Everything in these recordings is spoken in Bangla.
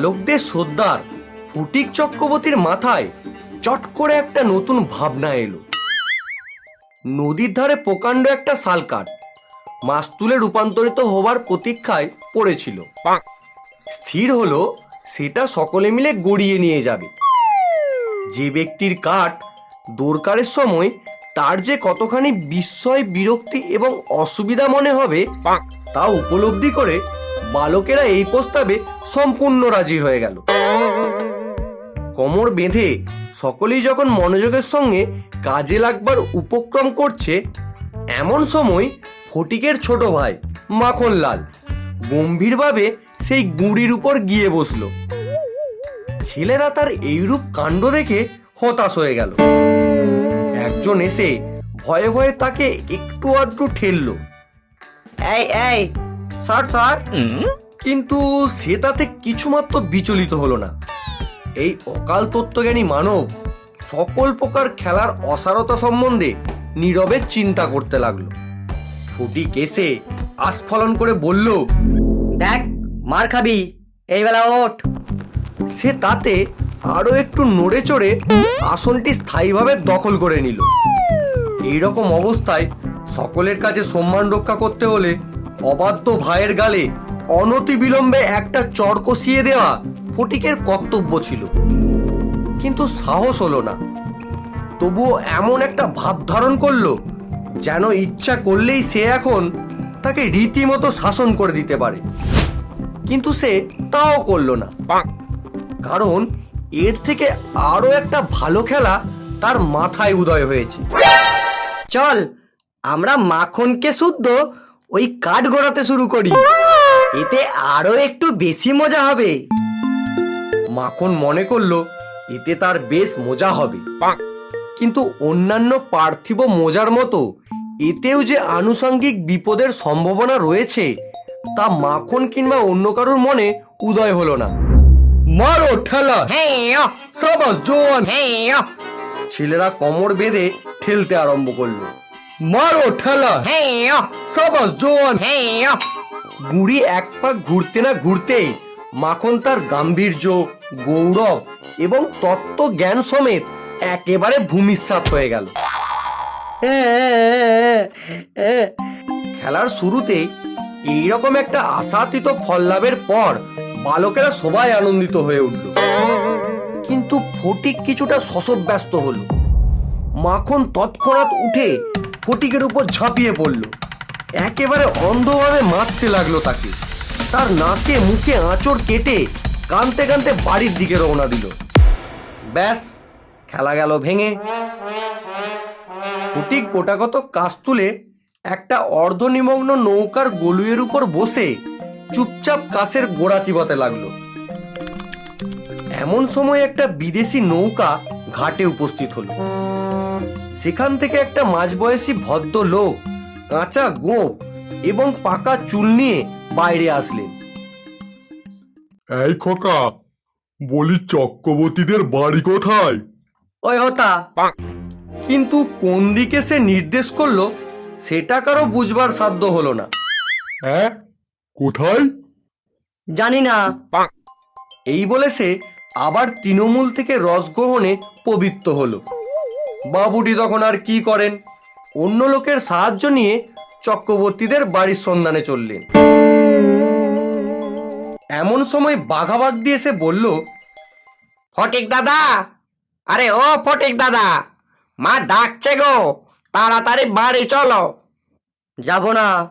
বালকদের সর্দার ফটিক চক্রবর্তীর মাথায় চট করে একটা নতুন ভাবনা এলো। নদীর ধারে প্রকাণ্ড একটা শালকাঠ মাছ তুলে রূপান্তরিত হবার প্রতীক্ষায় পড়েছিল। স্থির হলো, সেটা সকলে মিলে গড়িয়ে নিয়ে যাবে। যে ব্যক্তির কাঠ দরকারের সময় তার যে কতখানি বিস্ময়, বিরক্তি এবং অসুবিধা মনে হবে, তা উপলব্ধি করে বালকেরা এই প্রস্তাবে সম্পূর্ণ রাজি হয়ে গেল। কোমর বেঁধে সকলেই যখন মনোযোগের সঙ্গে কাজে লাগবার উপক্রম করছে, এমন সময় ফটিকের ছোট ভাই মাখনলাল গম্ভীরভাবে সেই গুঁড়ির উপর গিয়ে বসল। ছেলেরা তার এইরূপ কাণ্ড দেখে হতাশ হয়ে গেল। একজন এসে ভয়ে ভয়ে তাকে একটু আধটু ঠেললো। এই স্যার স্যার। কিন্তু সে তাতে কিছুমাত্র বিচলিত হলো না। এই অকাল তত্ত্বজ্ঞানী মানব সকল প্রকার খেলার অসারতা সম্বন্ধে নীরবে চিন্তা করতে লাগল। ফুটি এসে আস্ফলন করে বলল দেখ মার খাবি। এই বেলা ওঠ। সে তাতে আরও একটু নড়ে চড়ে আসনটি স্থায়ীভাবে দখল করে নিল। এইরকম অবস্থায় সকলের কাছে সম্মান রক্ষা করতে হলে অবাধ্য ভাইয়ের গালে অনতি বিলম্বে একটা চর কষিয়ে দেওয়া ফটিকের কর্তব্য ছিল। কিন্তু সাহস হলো না। তবুও এমন একটা ভাব ধারণ করল যেন ইচ্ছা করলেই সে এখন তাকে রীতিমতো শাসন করে দিতে পারে। কিন্তু সে তাও করল না। কারণ এর থেকে আরও একটা ভালো খেলা তার মাথায় উদয় হয়েছে। চল আমরা মাখনকে শুদ্ধ ওই কাঠ গড়াতে শুরু করি। এতে আরও একটু বেশি মজা হবে। মাখন মনে করল এতে তার বেশ মজা হবে। কিন্তু অন্যান্য পার্থিব মজার মতো এতেও যে আনুষঙ্গিক বিপদের সম্ভাবনা রয়েছে তা মাখন কিংবা অন্য কারোর মনে উদয় হলো না। মারো ঠেলা! সাবাস জোয়ান! ছেলেরা কোমর বেঁধে ঠেলতে আরম্ভ করল। মারো ঠেলা। হ্যাঁ সাবাস জোয়ান হ্যাঁ গুড়ি এক পাক ঘুরতে না ঘুরতেই মাখন তার গাম্ভীর্য গৌরব এবং তত্ত্ব জ্ঞান সমেত একেবারে ভূমিসাৎ হয়ে গেল। খেলার শুরুতেই এইরকম একটা আশাতীত ফল লাভের পর বালকেরা সবাই আনন্দিত হয়ে উঠল। কিন্তু ফটিক কিছুটা শশব্যস্ত হলো। মাখন তৎক্ষণাৎ উঠে ফটিকের উপর ঝাঁপিয়ে পড়ল। একেবারে অন্ধভাবে মারতে লাগল তাকে। তার নাকে মুখে আঁচড় কেটে কানতে কানতে বাড়ির দিকে রওনা দিল। ব্যাস, খেলা গেল ভেঙে। ফটিক গোটাগত কাজ তুলে একটা অর্ধনিমগ্ন নৌকার গলুয়ের উপর বসে চুপচাপ কাছের গোড়া চিবাতে লাগল। এমন সময় একটা বিদেশি নৌকা ঘাটে উপস্থিত হলো। সেখান থেকে একটা মাঝবয়সী ভদ্র লোক কাঁচা গোপ এবং পাকা চুল নিয়ে বাইরে আসলেন। এই খোকা বলি চক্রবর্তীদের বাড়ি কোথায়? ওই হতা কিন্তু কোন দিকে সে নির্দেশ করল সেটা কারও বুঝবার সাধ্য হলো না। হ্যাঁ? কোথায়? জানি না। এই বলে সে আবার তৃণমূল থেকে রসগ্রহণে পবিত্র হলো। বাবুটি তখন আর কি করেন? অন্য লোকের সাহায্য নিয়ে চক্রবর্তীদের বাড়ির সন্ধানে চললেন। এমন সময় বাঘাবাগ দিয়ে সে বলল ফটিক দাদা! আরে ও ফটিক দাদা! মা ডাকছে গো! তাড়াতাড়ি বাড়ি চলো। যাব না।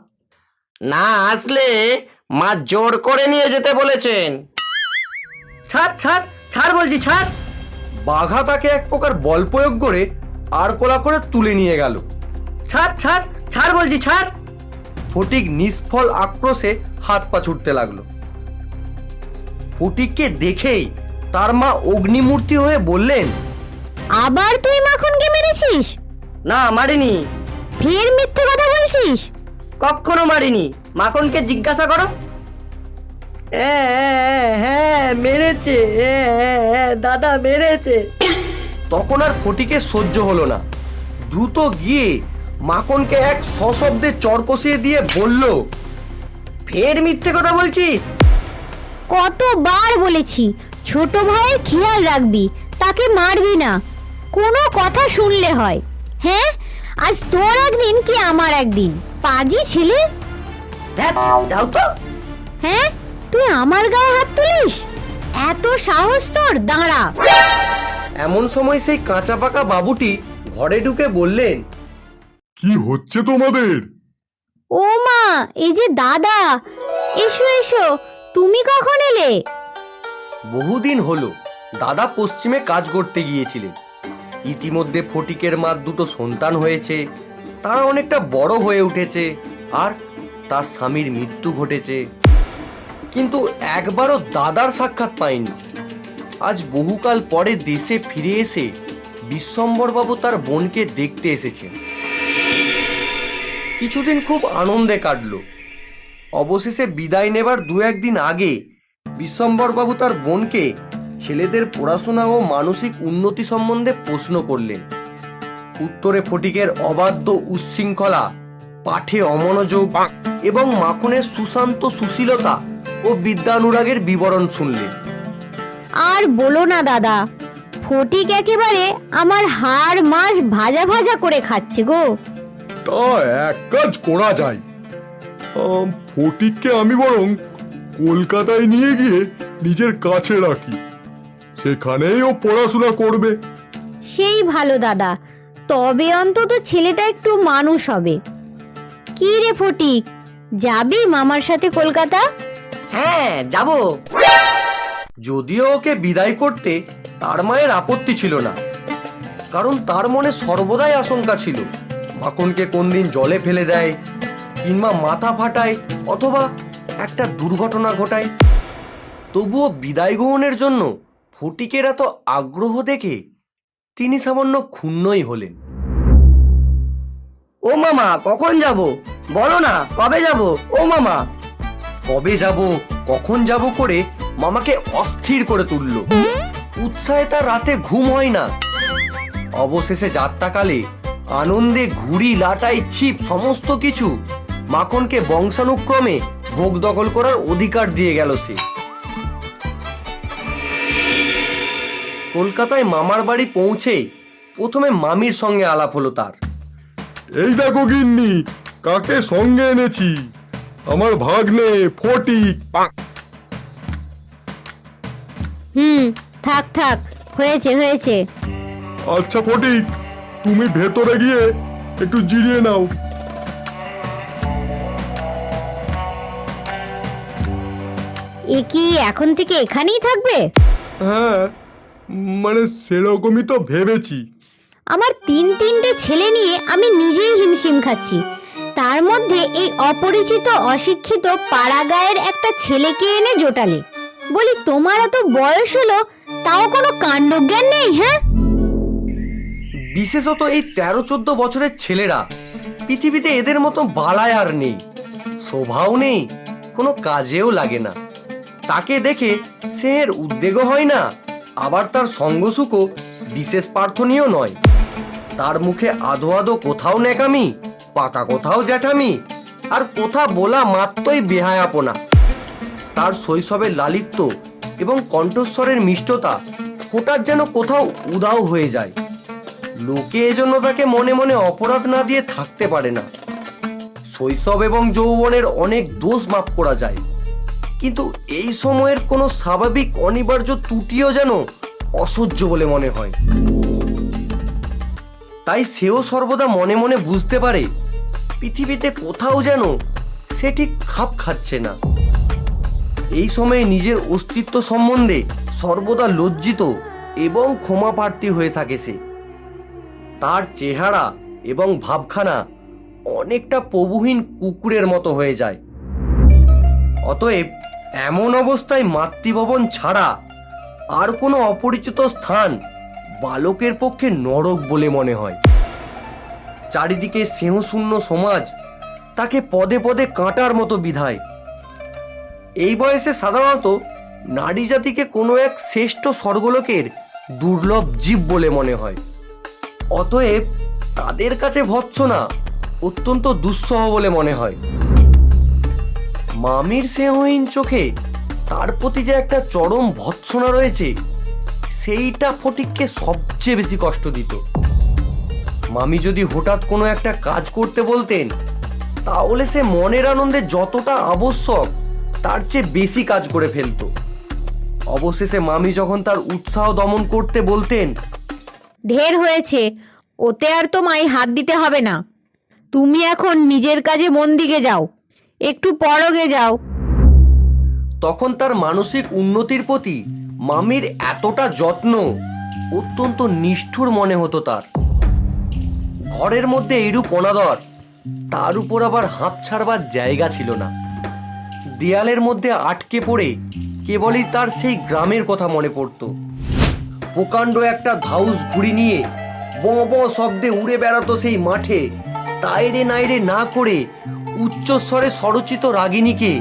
না আসলে মা জোর করে নিয়ে যেতে বলেছেন। ছাড় ছাড় ছাড় বলছি ছাড়। বাঘা তাকে এক প্রকার বল প্রয়োগ করে আর কোলা করে তুলে নিয়ে গেল। ছাড় ছাড় ছাড় বলছি ছাড়। ফটিক নিষ্ফল আক্রোশে হাত পা ছুটতে লাগল। ফটিককে দেখেই তার মা অগ্নিমূর্তি হয়ে বললেন আবার তুই মাখনকে মেরেছিস? না মারিনি। ফের মিথ্যে কথা বলছিস? কখনো মারিনি। মাখনকে জিজ্ঞাসা করো। হ্যাঁ মেরেছে। দাদা মেরেছে। তখন আর ফটিকে সহ্য হলো না। দ্রুত গিয়ে মাকনকে এক সশব্দে চর কষিয়ে দিয়ে বলল ফের মিথ্যে কথা বলছিস? কতবার বলেছি ছোট ভাইয়ের খেয়াল রাখবি তাকে মারবি না। কোনো কথা শুনলে হয়। হ্যাঁ আজ তোর একদিন কি আমার একদিন? পাজি ছেলে? যাও তো। হ্যাঁ তুই আমার গায়ে হাত তুলিস? এত সাহস তোর? দাঁড়া। এমন সময় সেই কাঁচা পাকা বাবুটি ঘরে ঢুকে বললেন কি হচ্ছে তোমাদের? ও মা এই যে দাদা এসো এসো তুমি কখন এলে? বহুদিন হলো দাদা পশ্চিমে কাজ করতে গিয়েছিলেন। ইতিমধ্যে ফটিকের মার দুটো সন্তান হয়েছে তারা অনেকটা বড় হয়ে উঠেছে আর তার স্বামীর মৃত্যু ঘটেছে। কিন্তু একবারও দাদার সাক্ষাৎ পায়নি আজ বহুকাল পরে দেশে ফিরে এসে বিশ্বম্বরবাবু তার বোনকে দেখতে এসেছেন। কিছুদিন খুব আনন্দে কাটল। অবশেষে বিদায় নেবার দু একদিন আগে বিশ্বম্বরবাবু তার বোনকে ছেলেদের পড়াশোনা ও মানসিক উন্নতি সম্বন্ধে প্রশ্ন করলেন। উত্তরে ফটিকের অবাধ্য উচ্ছৃঙ্খলা পাঠে অমনোযোগ এবং মাখনের সুশান্ত সুশীলতা ও বিদ্যানুরাগের বিবরণ শুনলেন আর বলো না দাদা ফটিক একেবারে আমার হাড় মাস ভাজা ভাজা করে খাচ্ছে গো। তা এক কাজ করা যায়। আম, ফটিককে আমি বরং কলকাতায় নিয়ে গিয়ে নিজের কাছে রাখি। সেখানেই ও পড়াশোনা করবে। সেই ভালো দাদা। তবে অন্তত ছেলেটা একটু মানুষ হবে। কি রে ফটিক যাবি মামার সাথে কলকাতা? হ্যাঁ যাব। যদিও ওকে বিদায় করতে তার মায়ের আপত্তি ছিল না, কারণ তার মনে সর্বদাই আশঙ্কা ছিল, মাখনকে কোন দিন জলে ফেলে দেয়, কিংবা মাথা ফাটায়, অথবা একটা দুর্ঘটনা ঘটায়। তবুও বিদায় গ্রহণের জন্য ফটিকের এত আগ্রহ দেখে তিনি সামান্য ক্ষুণ্ণই হলেন। ও মামা, কখন যাব? বলো না, কবে যাব? ও মামা কবে যাব, কখন যাব করে মামাকে অস্থির করে তুলল। উৎসাহে তার রাতে ঘুম হয় না। অবশেষে যাত্রাকালে আনন্দে ঘুড়ি, লাটাই, ছিপ, সমস্ত কিছু মাখনকে বংশানুক্রমে ভোগ দখল করার অধিকার দিয়ে গেল সে। কলকাতায় মামার বাড়ি পৌঁছেই প্রথমে মামির সঙ্গে আলাপ হলো তার। এই দেখো গিন্নি, কাকে সঙ্গে এনেছি? আমার ভাগ্নে ফটিক হুম থাক থাক হয়েছে হয়েছে। আচ্ছা ফটিক তুমি ভেতরে গিয়ে একটু জিরিয়ে নাও। এ কি এখন থেকে এখানেই থাকবে? হ্যাঁ মানে সেরকমই তো ভেবেছি। আমার তিন তিনটে ছেলে নিয়ে আমি নিজেই হিমশিম খাচ্ছি। তার মধ্যে এই অপরিচিত, অশিক্ষিত, পাড়াগায়ের একটা ছেলেকে এনে জোটালে। বলি, তোমার এত বয়স হলো, তাও কোনো কাণ্ডজ্ঞান নেই হ্যাঁ? বিশেষত এই তেরো চোদ্দ বছরের ছেলেরা, পৃথিবীতে এদের মতো বালায় আর নেই, শোভাও নেই, কোনো কাজেও লাগে না। তাকে দেখে সে এর উদ্বেগও হয় না, আবার তার সঙ্গসুখও বিশেষ প্রার্থনীয় নয়। তার মুখে আদো আদো কোথাও নেকামি পাকা কোথাও জ্যাঠামি, আর কোথা বলা মাত্রই বেহায়াপনা। তার শৈশবের লালিত্য এবং কণ্ঠস্বরের মিষ্টতা হঠাৎ যেন কোথাও উদাও হয়ে যায়। লোকে এজন্য তাকে মনে মনে অপরাধ না দিয়ে থাকতে পারে না। শৈশব এবং যৌবনের অনেক দোষ মাপ করা যায়। কিন্তু এই সময়ের কোনো স্বাভাবিক অনিবার্য ত্রুটিও যেন অসহ্য বলে মনে হয়। তাই সেও সর্বদা মনে মনে বুঝতে পারে, পৃথিবীতে কোথাও যেন সে ঠিক খাপ খাচ্ছে না। এই সময়ে নিজের অস্তিত্ব সম্বন্ধে সর্বদা লজ্জিত এবং ক্ষমা প্রার্থী হয়ে থাকে সে। তার চেহারা এবং ভাবখানা অনেকটা প্রভুহীন কুকুরের মতো হয়ে যায়। অতএব এমন অবস্থায় মাতৃভবন ছাড়া আর কোনো অপরিচিত স্থান বালকের পক্ষে নরক বলে মনে হয়। চারিদিকে স্নেহশূন্য সমাজ তাকে পদে পদে কাঁটার মতো বিধায়। এই বয়সে সাধারণত নারী জাতিকে কোনো এক শ্রেষ্ঠ স্বর্গলোকের দুর্লভ জীব বলে মনে হয়। অতএব তাদের কাছে ভৎসনা অত্যন্ত দুঃসহ বলে মনে হয়। মামির স্নেহহীন চোখে তার প্রতি যে একটা চরম ভৎসনা রয়েছে সেইটা ফটিককে সবচেয়ে বেশি কষ্ট দিত। মামি যদি হঠাৎ কোনো একটা কাজ করতে বলতেন তাহলে সে মনের আনন্দে যতটা আবশ্যক তার চেয়ে বেশি কাজ করে ফেলতো। অবশেষে মামি যখন তার উৎসাহ দমন করতে বলতেন ঢের হয়েছে ওতে আর তো তোমায় হাত দিতে হবে না। তুমি এখন নিজের কাজে মন দিকে যাও একটু পরগে যাও। তখন তার মানসিক উন্নতির প্রতি মামির এতটা যত্ন অত্যন্ত নিষ্ঠুর মনে হতো তার। ঘরের মধ্যে এইরূপ অনাদর, তার উপর আবার হাঁপ ছাড়বার জায়গা ছিল না। দেয়ালের মধ্যে আটকে পড়ে কেবলই তার সেই গ্রামের কথা মনে পড়তো। প্রকাণ্ড একটা ধাউস ঘুড়ি নিয়ে বঁ বঁ শব্দে উড়ে বেড়াতো সেই মাঠে, তাইরে নাইরে না করে উচ্চস্বরে স্বরচিত রাগিনীকে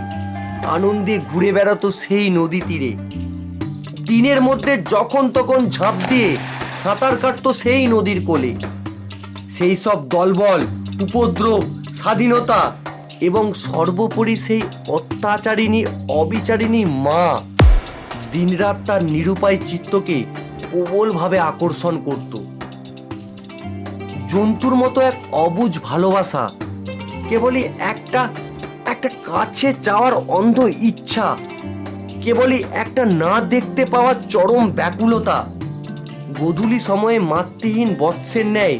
আনন্দে ঘুরে বেড়াতো সেই নদী তীরে। দিনের মধ্যে যখন তখন ঝাঁপ দিয়ে সাঁতার কাটতো সেই নদীর কোলে। সেই সব দলবল, উপদ্রব, স্বাধীনতা এবং সর্বোপরি সেই অত্যাচারিণী, অবিচারিণী মা দিনরাত তার নিরুপায় চিত্তকে প্রবলভাবে আকর্ষণ করত। জন্তুর মতো এক অবুঝ ভালোবাসা, কেবলই একটা একটা কাছে চাওয়ার অন্ধ ইচ্ছা কেবলই একটা না দেখতে পাওয়ার চরম ব্যাকুলতা। গধূলি সময়ে মাতৃহীন বৎসের ন্যায়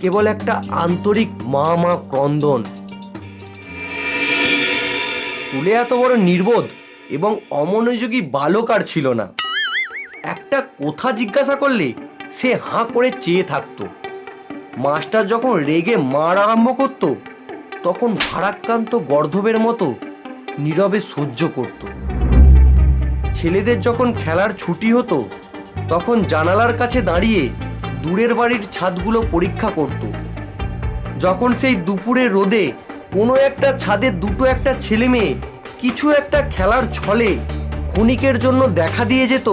কেবল একটা আন্তরিক মা মা ক্রন্দন। স্কুলে এত বড় নির্বোধ এবং অমনোযোগী বালক আর ছিল না। একটা কথা জিজ্ঞাসা করলে সে হাঁ করে চেয়ে থাকতো। মাস্টার যখন রেগে মার আরম্ভ করত, তখন ভারাক্রান্ত গর্ধবের মতো নীরবে সহ্য করত। ছেলেদের যখন খেলার ছুটি হতো, তখন জানালার কাছে দাঁড়িয়ে দূরের বাড়ির ছাদগুলো পরীক্ষা করত। যখন সেই দুপুরে রোদে কোনো একটা ছাদে দুটো একটা ছেলে মেয়ে কিছু একটা খেলার ছলে ক্ষণিকের জন্য দেখা দিয়ে যেত,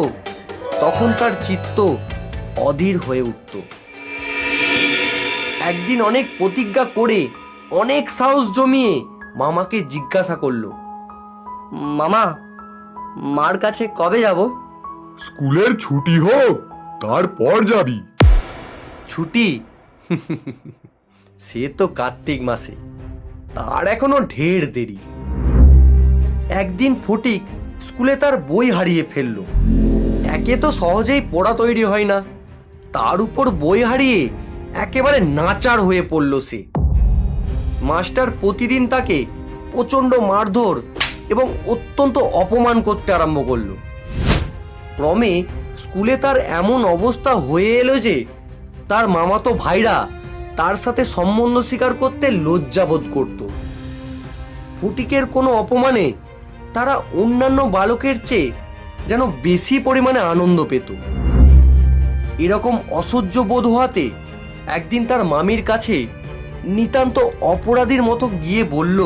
তখন তার চিত্ত অধীর হয়ে উঠত। একদিন অনেক প্রতিজ্ঞা করে অনেক সাহস জমিয়ে মামাকে জিজ্ঞাসা করল, মামা মার কাছে কবে যাব? স্কুলের ছুটি হোক তারপর যাবি। ছুটি? সে তো কার্তিক মাসে। তার এখনও ঢের দেরি। একদিন ফটিক স্কুলে তার বই হারিয়ে ফেলল। একে তো সহজেই পড়া তৈরি হয় না। তার উপর বই হারিয়ে একেবারে নাচার হয়ে পড়ল সে। মাস্টার প্রতিদিন তাকে প্রচণ্ড মারধর এবং অত্যন্ত অপমান করতে আরম্ভ করল। ক্রমে স্কুলে তার এমন অবস্থা হয়ে এলো যে তার মামাতো ভাইরা তার সাথে সম্বন্ধ স্বীকার করতে লজ্জাবোধ করত। ফটিকের কোনো অপমানে তারা অন্যান্য বালকের চেয়ে যেন বেশি পরিমাণে আনন্দ পেত। এরকম অসহ্য বোধ হওয়াতে একদিন তার মামির কাছে নিতান্ত অপরাধীর মতো গিয়ে বলল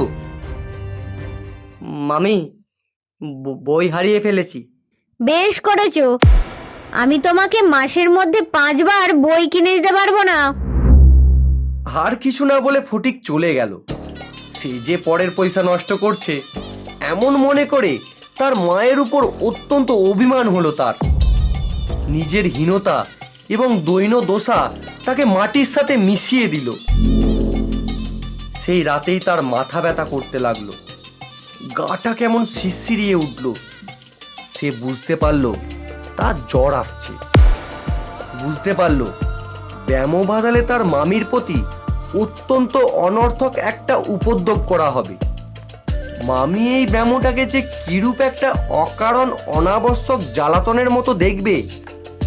মামি বই হারিয়ে ফেলেছি। বেশ করেছ। আমি তোমাকে মাসের মধ্যে পাঁচবার বই কিনে দিতে পারব না। আর কিছু না বলে ফটিক চলে গেল। সে যে পরের পয়সা নষ্ট করছে এমন মনে করে তার মায়ের উপর অত্যন্ত অভিমান হলো তার। নিজের হীনতা এবং দৈন দোষা তাকে মাটির সাথে মিশিয়ে দিল। সেই রাতেই তার মাথা ব্যথা করতে লাগল। গাটা কেমন শিরশিরিয়ে উঠল। সে বুঝতে পারল, তার জ্বর আসছে। বুঝতে পারল, ব্যামো বাঁধালে তার মামির প্রতি অত্যন্ত অনর্থক একটা উপদ্রব করা হবে। মামি এই ব্যামোটাকে যে কিরূপ একটা অকারণ অনাবশ্যক জ্বালাতনের মতো দেখবে,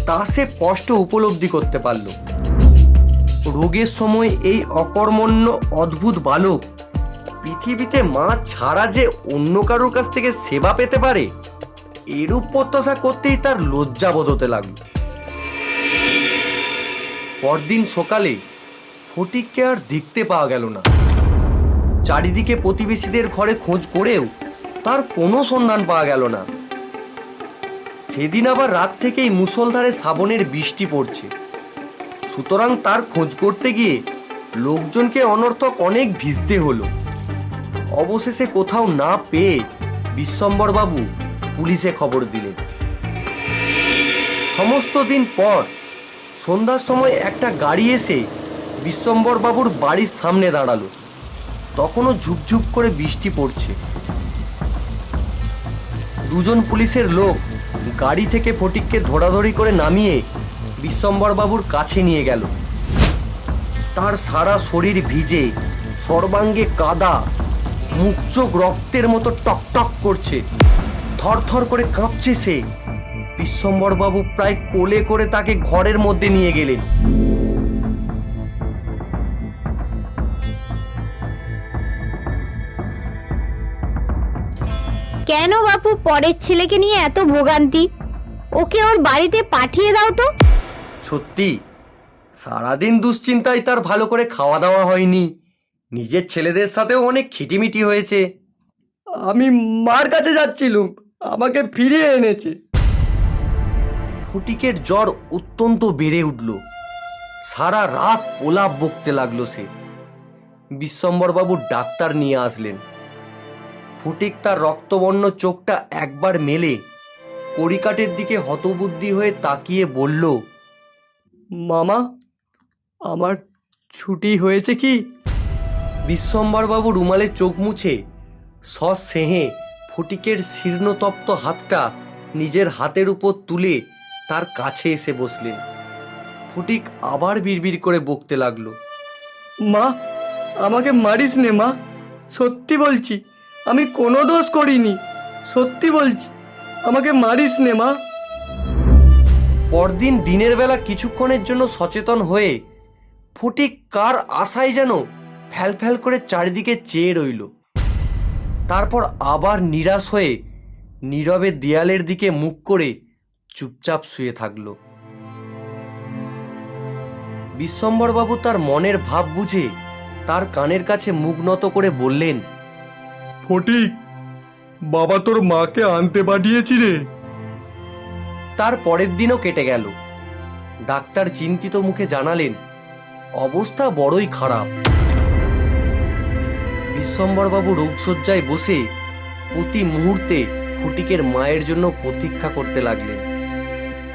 তা সে স্পষ্ট উপলব্ধি করতে পারল। রোগের সময় এই অকর্মণ্য অদ্ভুত বালক পৃথিবীতে মা ছাড়া যে অন্য কারোর কাছ থেকে সেবা পেতে পারে, এরূপ প্রত্যাশা করতেই তার লজ্জাবোধ হতে লাগল। পরদিন সকালে ফটিককে আর দেখতে পাওয়া গেল না। চারিদিকে প্রতিবেশীদের ঘরে খোঁজ করেও তার কোনো সন্ধান পাওয়া গেল না। সেদিন আবার রাত থেকেই মুষলধারে শ্রাবণের বৃষ্টি পড়ছে। সুতরাং তার খোঁজ করতে গিয়ে লোকজনকে অনর্থক অনেক ভিজতে হলো। অবশেষে কোথাও না পেয়ে বিশ্বম্বর বাবু পুলিশে খবর দিলেন। সমস্ত দিন পর সন্ধ্যার সময় একটা গাড়ি এসে বিশ্বম্বর বাবুর বাড়ির সামনে দাঁড়াল। তখনও ঝুপঝুপ করে বৃষ্টি পড়ছে। দুজন পুলিশের লোক গাড়ি থেকে ফটিককে ধরাধরি করে নামিয়ে বিশ্বম্বর বাবুর কাছে নিয়ে গেল। তার সারা শরীর ভিজে, সর্বাঙ্গে কাদা মুখ চোখ রক্তের মতো টকটক করছে। থরথর করে কাঁপছে সে। বিশ্বম্বর বাবু প্রায় কোলে করে তাকে ঘরের মধ্যে নিয়ে গেলেন। কেন বাপু পরের ছেলেকে নিয়ে এত ভোগান্তি? ওকে ওর বাড়িতে পাঠিয়ে দাও তো। সত্যি সারাদিন দুশ্চিন্তায় তার ভালো করে খাওয়া দাওয়া হয়নি। নিজের ছেলেদের সাথেও অনেক খিটিমিটি হয়েছে। আমি মার কাছে যাচ্ছিলুম আমাকে ফিরিয়ে এনেছে। ফটিকের জ্বর অত্যন্ত বেড়ে উঠল। সারা রাত পোলাপ বকতে লাগল সে। বিশ্বম্বরবাবু ডাক্তার নিয়ে আসলেন। ফটিক তার রক্তবর্ণ চোখটা একবার মেলে কড়িকাটের দিকে হতবুদ্ধি হয়ে তাকিয়ে বলল মামা আমার ছুটি হয়েছে কি? বিশ্বম্বরবাবু রুমালে চোখ মুছে সস সেহে ফটিকের শীর্ণতপ্ত হাতটা নিজের হাতের উপর তুলে তার কাছে এসে বসলেন। ফটিক আবার বিড়বিড় করে বকতে লাগল। মা আমাকে মারিস নে মা সত্যি বলছি আমি কোনো দোষ করিনি সত্যি বলছি আমাকে মারিস নে মা। পরদিন দিনের বেলা কিছুক্ষণের জন্য সচেতন হয়ে ফটিক কার আশায় যেন ফ্যাল ফ্যাল করে চারিদিকে চেয়ে রইল। তারপর আবার নিরাশ হয়ে নীরবে দেয়ালের দিকে মুখ করে চুপচাপ শুয়ে থাকল। বিশ্বম্বরবাবু তার মনের ভাব বুঝে তার কানের কাছে মুখ নত করে বললেন ফটিক বাবা তোর মাকে আনতে পাঠিয়েছি রে। তার পরের দিনও কেটে গেল। ডাক্তার চিন্তিত মুখে জানালেন অবস্থা বড়ই খারাপ। বিশ্বম্বরবাবু রোগশয্যায় বসে প্রতি মুহূর্তে ফটিকের মায়ের জন্য প্রতীক্ষা করতে লাগলেন।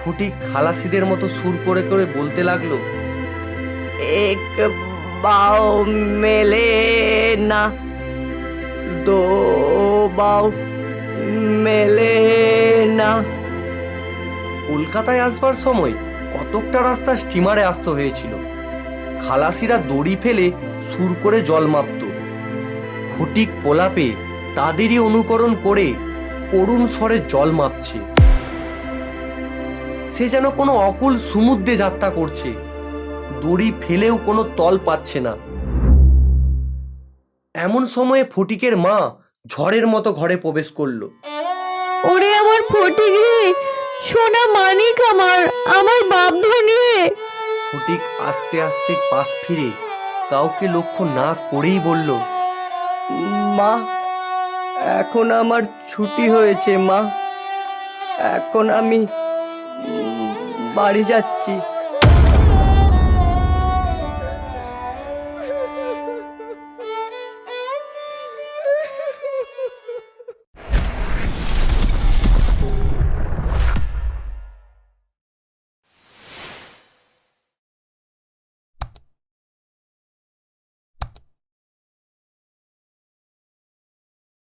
ফটিক খালাসিদের মতো সুর করে করে বলতে লাগল, এক বাও মেলে না, দো বাও মেলে না। কলকাতায় আসবার সময় কতকটা রাস্তা স্টিমারে আসতে হয়েছিল। খালাসিরা দড়ি ফেলে সুর করে জল মাপত। ফটিক পোলাপে তাদেরই অনুকরণ করে করুণ স্বরে জল মাপছে। সে যেন কোনো অকুল সমুদ্রে যাত্রা করছে। দড়ি ফেলেও কোনো তল পাচ্ছে না। এমন সময়ে ফটিকের মা ঝড়ের মতো ঘরে প্রবেশ করল। ওরে আমার ফটিক রে সোনা মানিক আমার আমার বাপ রে। ফটিক আস্তে আস্তে পাশ ফিরে কাউকে লক্ষ্য না করেই বলল মা এখন আমার ছুটি হয়েছে মা। এখন আমি বাড়ি যাচ্ছি।